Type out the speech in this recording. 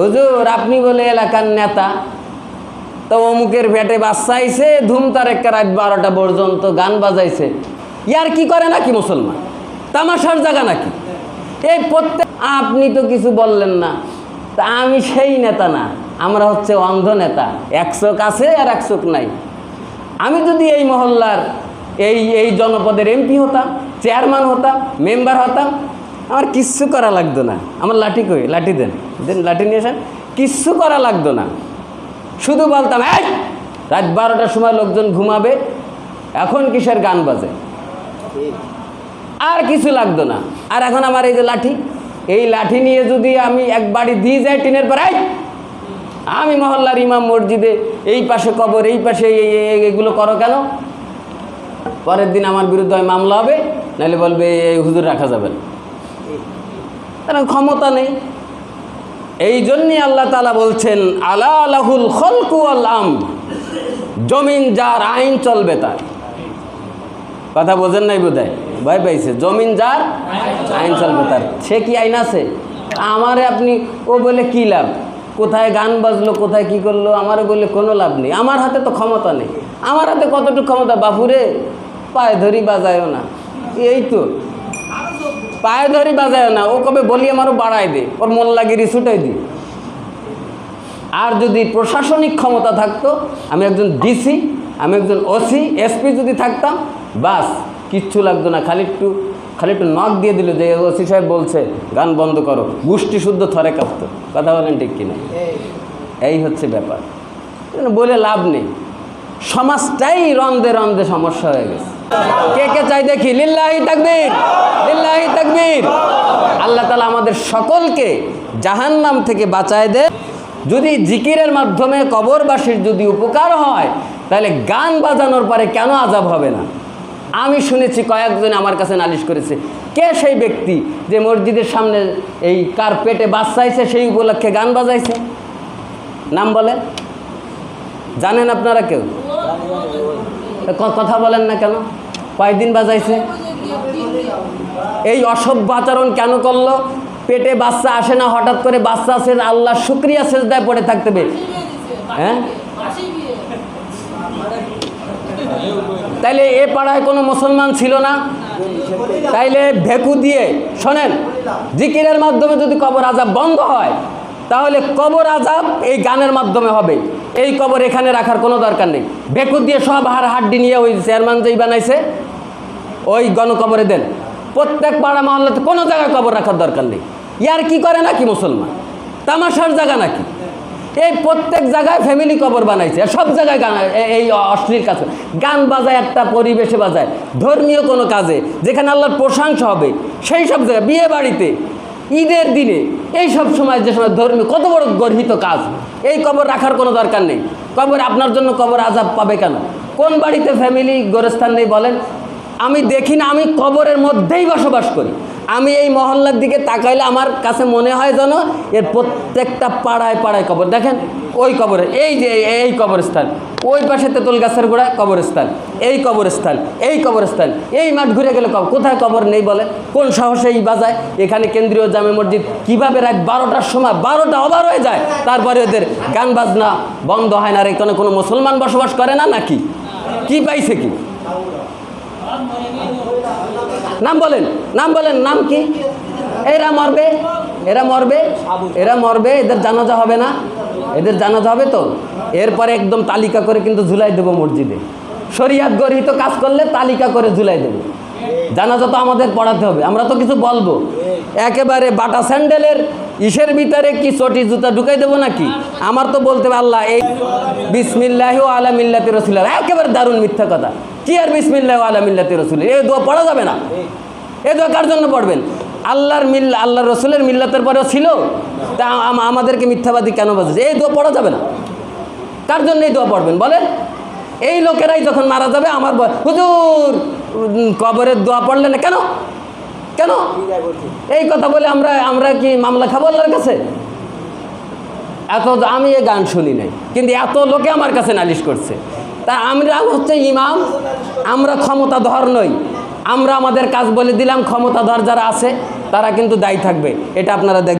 হুজুর, আপনি বলে এলাকার নেতা। তো অমুকের ভেটে বাচ্চা আইছে ধুম তার একটা রাত বারোটা পর্যন্ত গান বাজাইছে। ইয়ার কি করে নাকি মুসলমান? তামাশার জায়গা নাকি? এই প্রত্যেক আপনি তো কিছু বললেন না। তা আমি সেই নেতা না, আমরা হচ্ছে অন্ধ নেতা। এক চোখ আছে আর এক চোখ নাই। আমি যদি এই মহল্লার এই এই জনপদের এমপি হতাম, চেয়ারম্যান হতাম, মেম্বার হতাম আমার কিচ্ছু করা লাগতো না। আমার লাঠি কই? লাঠি দেন। দেন লাঠি নিয়ে আসেন। কিচ্ছু করা লাগতো না। শুধু বলতাম, এই, রাত বারোটার সময় লোকজন ঘুমাবে। এখন কিসের গান বাজে? আর কিছু লাগতো না। আর এখন আমার এই যে লাঠি, এই লাঠি নিয়ে যদি আমি এক বাড়ি দিয়ে যাই টিনের পর আমি মহল্লার ইমাম মসজিদে এই পাশে কবর, এই পাশে এগুলো করো কেন? পরের দিন আমার বিরুদ্ধে মামলা হবে, নাহলে বলবে এই হুজুর রাখা যাবে না। কারণ ক্ষমতা নেই। এই জন্যই আল্লাহ তালা বলছেন, আলা আলাহুল খলকু আম জমিন যার আইন চলবে তার। কথা বোঝেন নাই বোধ হয় ভয় পাইছে। জমিন যার আইন চলবে তার। সে কি আইন আছে? আমারে আপনি, ও বলে কি লাভ? কোথায় গান বাজলো, কোথায় কি করল, আমারে বলে কোনো লাভ নেই। আমার হাতে তো ক্ষমতা নেই। আমার হাতে কতটুকু ক্ষমতা? বাপুরে, পায়ে ধরি বাজায়ও না। এই তো। পায়ে ধরি বাজায় না। ও কবে বলি আমারও বাড়ায় দে ওর মোল্লাগিরি ছুটাই দি। আর যদি প্রশাসনিক ক্ষমতা থাকতো আমি একজন ডিসি আমি একজন ওসি এসপি যদি থাকতাম বাস কিচ্ছু লাগতো না। খালি একটু খালি একটু নখ দিয়ে দিল যে ওসি সাহেব বলছে গান বন্ধ করো। গোষ্ঠী শুদ্ধ থরে কাঁপতো। কথা বলেন ঠিক কিনা? এই হচ্ছে ব্যাপার। বলে লাভ নেই। সমাজটাই রন্দে রন্দে সমস্যা হয়ে গেছে। কে কে চাই দেখি? লিল্লাহি তাকবীর লিল্লাহি তাকবীর। আল্লাহ তালা আমাদের সকলকে জাহান্নাম থেকে বাঁচায় দে যদি জিকিরের মাধ্যমে কবরবাসীর যদি উপকার হয়, তাহলে গান বাজানোর পরে কেন আজাব হবে না? আমি শুনেছি কয়েকজন আমার কাছে নালিশ করেছে, কে সেই ব্যক্তি যে মসজিদের সামনে এই কার কার্পেটে বাচ্চাইছে সেই উপলক্ষে গান বাজাইছে? নাম বলেন। জানেন আপনারা কেউ? কথা বলেন না কেন? কয়েকদিন বাজাইছে? এই অসভ্য আচরণ কেন করল? পেটে বাচ্চা আসে না, হঠাৎ করে বাচ্চা আসে, আল্লাহ শুক্রিয়া সেজদায় পড়ে থাকতে হবে। হ্যাঁ? তাইলে এ পাড়ায় কোনো মুসলমান ছিল না? তাইলে ভেকু দিয়ে, শোনেন, জিকিরের মাধ্যমে যদি কবর আজাব বন্ধ হয়, তাহলে কবর আজাব এই গানের মাধ্যমে হবে। এই কবর এখানে রাখার কোনো দরকার নেই। ভেকু দিয়ে সব হার হাড্ডি নিয়ে ওই চেয়ারম্যান যেই বানাইছে, ওই গণকবরে দেন। প্রত্যেক পাড়া মহল্লাতে কোনো জায়গায় কবর রাখার দরকার নেই। ইয়ার কি করে নাকি মুসলমান? তামাশার জায়গা নাকি? এই প্রত্যেক জায়গায় ফ্যামিলি কবর বানাইছে। সব জায়গায় গান এই অশ্লীল কাজ। গান বাজায় একটা, পরিবেশে বাজায়। ধর্মীয় কোনো কাজে, যেখানে আল্লাহর প্রশংসা হবে, সেই সব জায়গায় বিয়ে বাড়িতে ঈদের দিনে, এই সব সময় যে সময় ধর্মী, কত বড় গর্হিত কাজ। এই কবর রাখার কোনো দরকার নেই। কবর আপনার জন্য কবর আজাব পাবে কেন? কোন বাড়িতে ফ্যামিলি গোরস্থান নেই বলেন? আমি দেখি না, আমি কবরের মধ্যেই বসবাস করি। আমি এই মহল্লার দিকে তাকাইলে আমার কাছে মনে হয় যেন এর প্রত্যেকটা পাড়ায় পাড়ায় কবর। দেখেন, ওই কবরে, এই যে এই কবরস্থান, ওই পাশে তেঁতুল গাছের গোড়ায় কবরস্থান, এই কবরস্থান এই কবরস্থান, এই মাঠ ঘুরে গেলে কব- কোথায় কবর নেই বলে? কোন সাহসে এই বাজায় এখানে কেন্দ্রীয় জামে মসজিদ কীভাবে রাত বারোটার সময় বারোটা ওভার হয়ে যায়? তারপরে ওদের গান বাজনা বন্ধ হয় না আর এখানে কোনো মুসলমান বসবাস করে না নাকি? কি পাইছে কি? নাম বলেন নাম বলেন, নাম কি? এরা মরবে এরা মরবে এরা মরবে, এদের জানাজা হবে না, এদের জানাজা হবে তো? এরপরে একদম তালিকা করে কিন্তু ঝুলাই দেবো মসজিদে। শরিয়াত গরহিত কাজ করলে তালিকা করে ঝুলাই দেবো। জানাজা তো আমাদের পড়াতে হবে, আমরা তো কিছু বলব। একেবারে বাটা স্যান্ডেলের ইসের ভিতরে কি চটি জুতা ঢুকাই দেবো নাকি? আমার তো বলতে আল্লাহ, এই বিসমিল্লাহ আলা মিল্লাতি রসুল্লাহ একেবারে দারুণ মিথ্যা কথা। কি আর বিসমিল্লাহ আলা মিল্লাতি রসুল এই দোয়া পড়া যাবে না। এই দোয়া কার জন্য পড়বেন? আল্লাহর মিল্লা আল্লাহ রসুলের মিল্লাতের পরেও ছিল? তা আম- আমাদেরকে মিথ্যাবাদী কেন বাজছে? এই দোয়া পড়া যাবে না। কার জন্য এই দোয়া পড়বেন বলেন? এই লোকেরাই যখন মারা যাবে, আমার হুজুর কবরের দোয়া পড়লেন না কেন? কেন? এই কথা বলে আমরা আমরা কি মামলা খাব আল্লাহর কাছে? এত আমি এ গান শুনি নাই, কিন্তু এত লোকে আমার কাছে নালিশ করছে। তা আমরা হচ্ছে ইমাম, আমরা ক্ষমতাধর নই। আমরা আমাদের কাজ বলে দিলাম, ক্ষমতাধর যারা আছে, তারা কিন্তু দায়ী থাকবে। এটা আপনারা দেখ